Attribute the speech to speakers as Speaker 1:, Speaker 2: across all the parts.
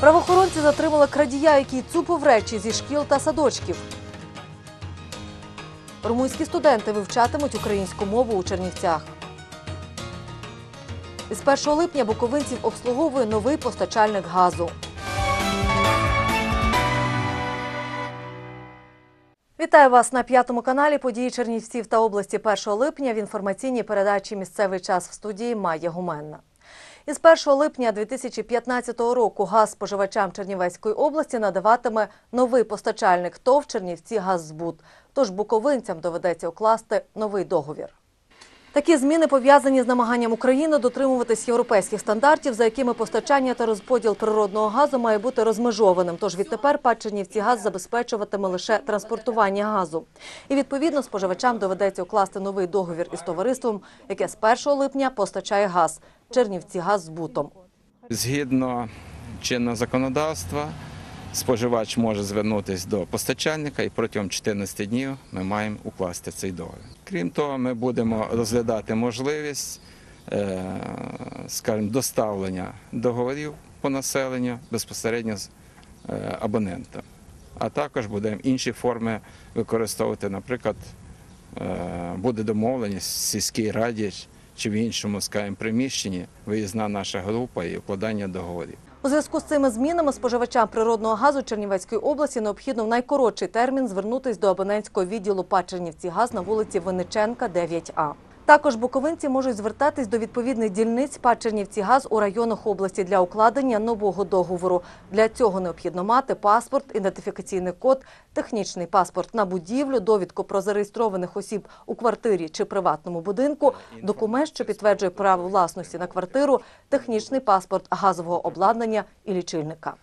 Speaker 1: Правоохоронці затримали крадія, який цупив речі зі шкіл та садочків. Румунські студенти вивчатимуть українську мову у Чернівцях. Із 1 липня буковинців обслуговує новий постачальник газу. Вітаю вас на п'ятому каналі. Події Чернівців та області 1 липня в інформаційній передачі Місцевий час в студії Майя Гуменна. Із 1 липня 2015 року газ споживачам Чернівецької області надаватиме новий постачальник ТОВ Чернівці Газзбут. Тож буковинцям доведеться укласти новий договір. Такі зміни пов'язані з намаганням України дотримуватись європейських стандартів, за якими постачання та розподіл природного газу має бути розмежованим. Тож відтепер ПАД Чернівці газ забезпечуватиме лише транспортування газу. І відповідно споживачам доведеться укласти новий договір із товариством, яке з 1 липня постачає газ Чернівці газ бутом.
Speaker 2: Згідно чинного законодавства, споживач може звернутися до постачальника і протягом 14 днів ми маємо укласти цей договір. Крім того, ми будемо розглядати можливість е, скажімо, доставлення договорів по населенню безпосередньо з е, абонентом. А також будемо інші форми використовувати, наприклад, е, буде домовленість в сільській раді чи в іншому скажімо, приміщенні виїзна наша група і укладання договорів.
Speaker 1: У зв'язку з цими змінами споживачам природного газу Чернівецької області необхідно в найкоротший термін звернутися до абонентського відділу Пачернівці газ на вулиці Винниченка, 9А. Також буковинці можуть звертатись до відповідних дільниць ПАД Чернівці газ у районах області для укладення нового договору. Для цього необхідно мати паспорт, ідентифікаційний код, технічний паспорт на будівлю, довідку про зареєстрованих осіб у квартирі чи приватному будинку, документ, що підтверджує право власності на квартиру, технічний паспорт газового обладнання і лічильника.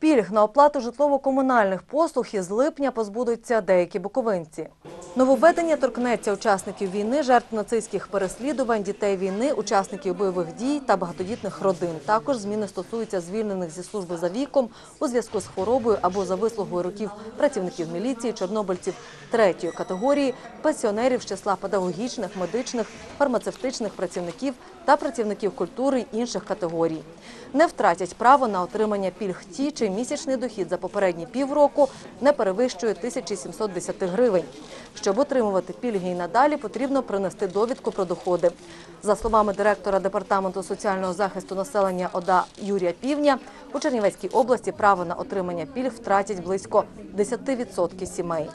Speaker 1: Пільг на оплату житлово-комунальних послуг із липня позбудуться деякі буковинці. Нововведення торкнеться учасників війни, жертв нацистських переслідувань, дітей війни, учасників бойових дій та багатодітних родин. Також зміни стосуються звільнених зі служби за віком у зв'язку з хворобою або за вислугою років працівників міліції, чорнобильців третьої категорії, пенсіонерів з числа педагогічних, медичних, фармацевтичних працівників та працівників культури інших категорій. Не втратять право на отримання пільг ті, чий місячний дохід за попередні півроку не перевищує 1710 гривень. Щоб отримувати пільги і надалі, потрібно принести довідку про доходи. За словами директора департаменту соціального захисту населення ОДА Юрія Півня, у Чернівецькій області право на отримання пільг втратять близько 10% сімей.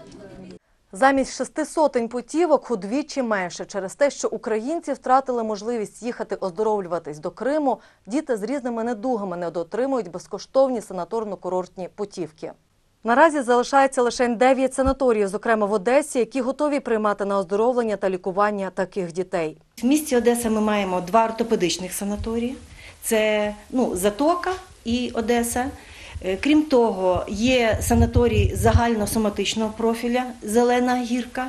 Speaker 1: Замість шести сотень путівок удвічі менше через те, що українці втратили можливість їхати оздоровлюватись до Криму. Діти з різними недугами не дотримують безкоштовні санаторно-курортні путівки. Наразі залишається лише 9 санаторіїв, зокрема в Одесі, які готові приймати на оздоровлення та лікування таких дітей.
Speaker 3: В місті Одеса ми маємо два ортопедичних санаторії: це ну, Затока і Одеса. Е, Крім того, є санаторій загальносоматичного профіля Зелена гірка.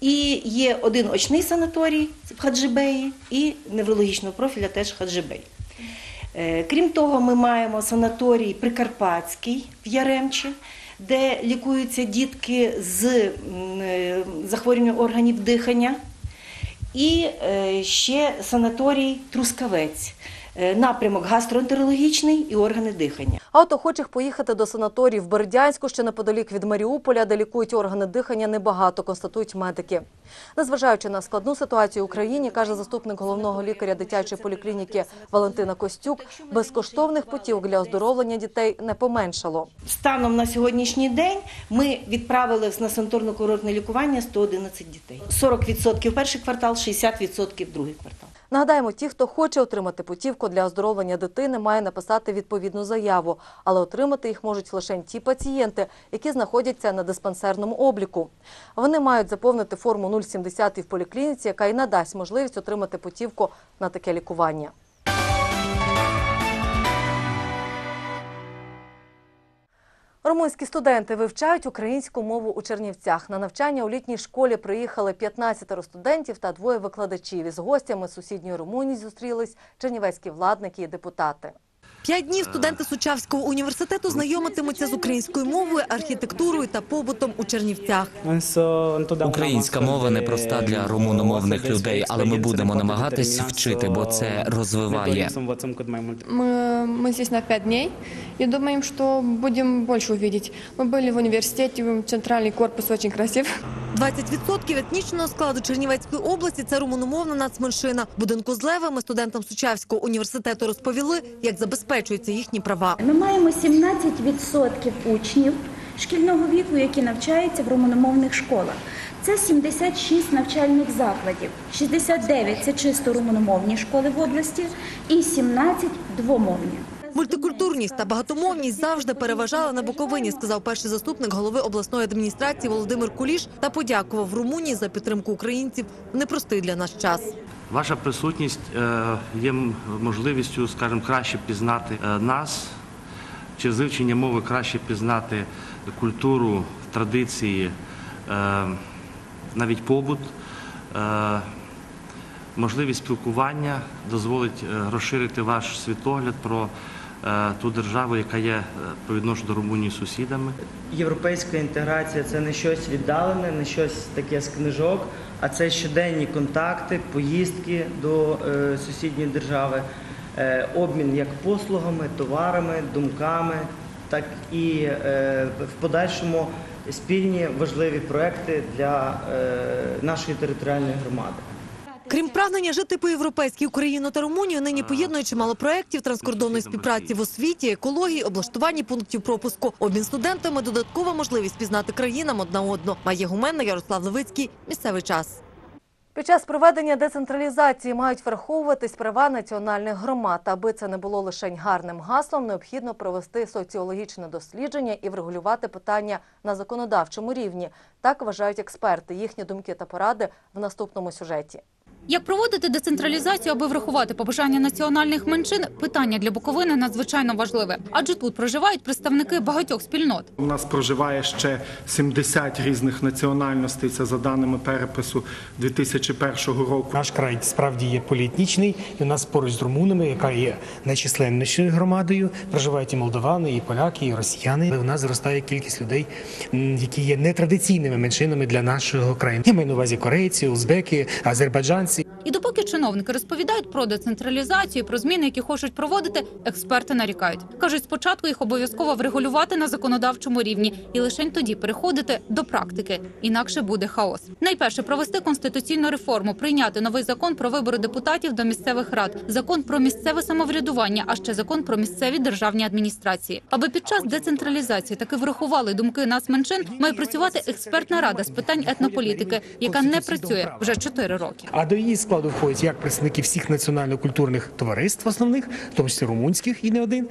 Speaker 3: І є один очний санаторій в Хаджибеї і неврологічного профіля теж Хаджибей. Е, Крім того, ми маємо санаторій Прикарпатський в Яремчі, де лікуються дітки з е, захворюванням органів дихання. І ще санаторій Трускавець, напрямок гастроентерологічний і органи дихання.
Speaker 1: А от охочих поїхати до санаторію в Бердянську, що неподалік від Маріуполя, де лікують органи дихання, небагато, констатують медики. Незважаючи на складну ситуацію в Україні, каже заступник головного лікаря дитячої поліклініки Валентина Костюк, безкоштовних путівок для оздоровлення дітей не поменшало.
Speaker 3: Станом на сьогоднішній день ми відправили на санаторно-курортне лікування 111 дітей. 40% перший квартал, 60% другий квартал.
Speaker 1: Нагадаємо, ті, хто хоче отримати путівку для оздоровлення дитини, має написати відповідну заяву, але отримати їх можуть лише ті пацієнти, які знаходяться на диспансерному обліку. Вони мають заповнити форму 070 в поліклініці, яка і надасть можливість отримати путівку на таке лікування. Румунські студенти вивчають українську мову у Чернівцях. На навчання у літній школі приїхали 15 студентів та двоє викладачів. Із гостями сусідньої Румунії зустрілись чернівецькі владники і депутати. П'ять днів студенти Сучавського університету знайомитимуться з українською мовою, архітектурою та побутом у Чернівцях.
Speaker 4: Українська мова не проста для румуномовних людей, але ми будемо намагатись вчити, бо це розвиває.
Speaker 5: Мы, мы здесь на пять дней и думаем, что будем больше увидеть. Мы были в университете, центральный корпус очень красив.
Speaker 1: 20% етнічного складу Чернівецької області – це румуномовна нацменшина. Будинку з левами студентам Сучавського університету розповіли, як забезпечуються їхні права.
Speaker 6: Ми маємо 17% учнів шкільного віку, які навчаються в румуномовних школах. Це 76 навчальних закладів, 69 – це чисто румуномовні школи в області і 17 – двомовні.
Speaker 1: Мультикультурність та багатомовність завжди переважали на Буковині, сказав перший заступник голови обласної адміністрації Володимир Куліш та подякував Румунії за підтримку українців в непростий для нас час.
Speaker 7: Ваша присутність е, є можливістю, скажімо, краще пізнати е, нас, через вивчення мови краще пізнати культуру, традиції, е, навіть побут. Можливість спілкування дозволить розширити ваш світогляд про ту державу, яка є е, по відношенню до Румунії сусідами.
Speaker 8: Європейська інтеграція це не щось віддалене, не щось таке з книжок, а це щоденні контакти, поїздки до е, сусідньої держави, е, обмін як послугами, товарами, думками, так і е, в подальшому спільні важливі проекти для е, нашої територіальної громади.
Speaker 1: Крім прагнення жити по-європейськи Україну та Румунію, нині поєднує чимало проєктів транскордонної співпраці в освіті, екології, облаштуванні пунктів пропуску. Обмін студентами – додаткова можливість пізнати країнам одна одну. Має гуменна Ярослав Левицький. Місцевий час. Під час проведення децентралізації мають враховуватись права національних громад. Аби це не було лише гарним гаслом, необхідно провести соціологічне дослідження і врегулювати питання на законодавчому рівні. Так вважають експерти. Їхні думки та поради в наступному сюжеті.
Speaker 9: Як проводити децентралізацію, аби врахувати побажання національних меншин, питання для Буковини надзвичайно важливе, адже тут проживають представники багатьох спільнот.
Speaker 10: У нас проживає ще 70 різних національностей. Це за даними перепису 2001 року.
Speaker 11: Наш край справді є поліетнічний, і у нас поруч з румунами, яка є найчисленнішою громадою, проживають і молдовани, і поляки, і росіяни. Але у нас зростає кількість людей, які є нетрадиційними меншинами для нашого краю. Я маю на увазі корейці, узбеки, азербайджанці.
Speaker 9: І допоки чиновники розповідають про децентралізацію, про зміни, які хочуть проводити, експерти нарікають. кажуть, спочатку їх обов'язково врегулювати на законодавчому рівні і лише тоді переходити до практики. Інакше буде хаос. Найперше провести конституційну реформу, прийняти новий закон про вибори депутатів до місцевих рад, закон про місцеве самоврядування, а ще закон про місцеві державні адміністрації. Аби під час децентралізації таки врахували думки нацменшин, має працювати експертна рада з питань етнополітики, яка не працює вже чотири роки.
Speaker 11: А до її складу входять як представники всіх національно-культурних товариств основних, в тому числі румунських і не один,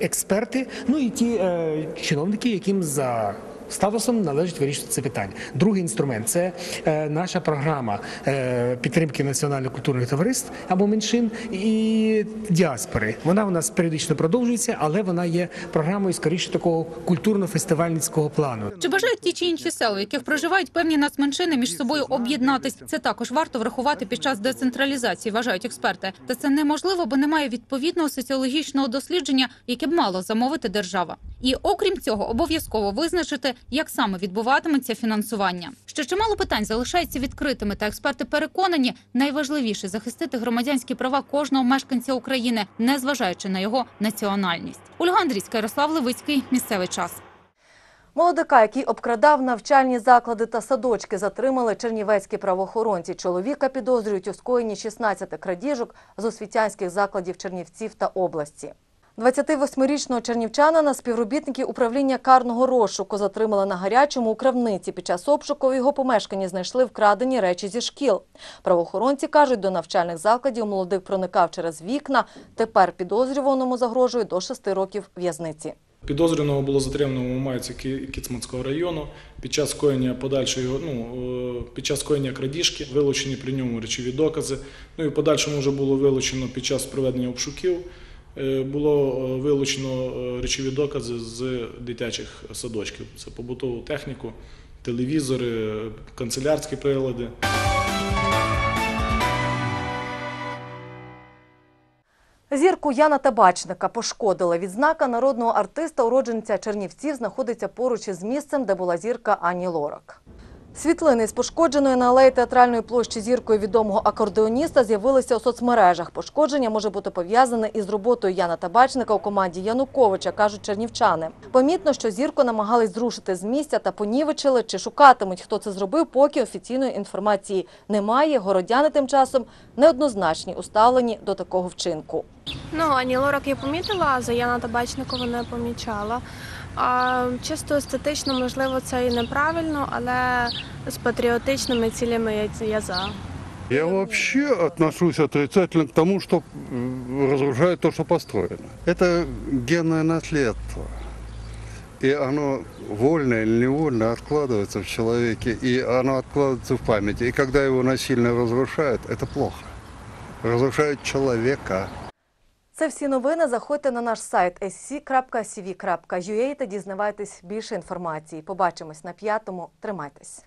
Speaker 11: експерти, ну і ті е, чиновники, яким за статусом належить вирішити це питання. Другий інструмент це е, наша програма е, підтримки національно-культурних товариств або меншин і діаспори. Вона у нас періодично продовжується, але вона є програмою скоріше такого культурно-фестивальницького плану.
Speaker 9: Чи бажають ті чи інші села, в яких проживають певні нацменшини, між собою об'єднатись? Це також варто врахувати під час децентралізації, вважають експерти. Та це неможливо, бо немає відповідного соціологічного дослідження, яке б мало замовити держава. І окрім цього, обов'язково визначити, як саме відбуватиметься фінансування. Ще чимало питань залишаються відкритими, та експерти переконані, найважливіше захистити громадянські права кожного мешканця України, не зважаючи на його національність. Ольга Андрійська, Ярослав Левицький. Місцевий час.
Speaker 1: Молодика, який обкрадав навчальні заклади та садочки, затримали чернівецькі правоохоронці. Чоловіка підозрюють у скоєнні 16 крадіжок з освітянських закладів Чернівців та області. 28-річного чернівчанина співробітники управління карного розшуку затримали на гарячому у кравниці. Під час обшуку у його помешканні знайшли вкрадені речі зі шкіл. Правоохоронці кажуть, до навчальних закладів молодик проникав через вікна. Тепер підозрюваному загрожує до 6 років в'язниці.
Speaker 10: Підозрюваного було затримано в Мамайці Ки- Кіцманського району. Під час скоєння подальшої ну, е, під час скоєння крадіжки вилучені при ньому речові докази. Ну і в подальшому вже було вилучено під час проведення обшуків. Е, Було е, вилучено е, речові докази з дитячих садочків. Це побутову техніку, телевізори, канцелярські прилади.
Speaker 1: Зірку Яна Табачника пошкодила. Відзнака народного артиста, уродженця Чернівців, знаходиться поруч із місцем, де була зірка Ані Лорак. Світлини з пошкодженою на алеї театральної площі зіркою відомого акордеоніста з'явилися у соцмережах. Пошкодження може бути пов'язане із роботою Яна Табачника у команді Януковича, кажуть чернівчани. Помітно, що зірку намагались зрушити з місця та понівечили чи шукатимуть, хто це зробив, поки офіційної інформації немає. Городяни тим часом неоднозначні у ставленні до такого вчинку.
Speaker 12: Ну, Ані Лорак я помітила, а за Яна Табачникова не помічала. А, чисто естетично, можливо, це і неправильно, але з патріотичними цілями я, я за.
Speaker 13: Я вообще отношусь отрицательно к тому, что м, разрушает то, что построено. Это генное наследство. И оно вольно или невольно откладывается в человеке, и оно откладывается в памяти. И когда его насильно разрушают, это плохо. Разрушают человека.
Speaker 1: Це всі новини. Заходьте на наш сайт sc.cv.ua та дізнавайтесь більше інформації. Побачимось на п'ятому. Тримайтесь.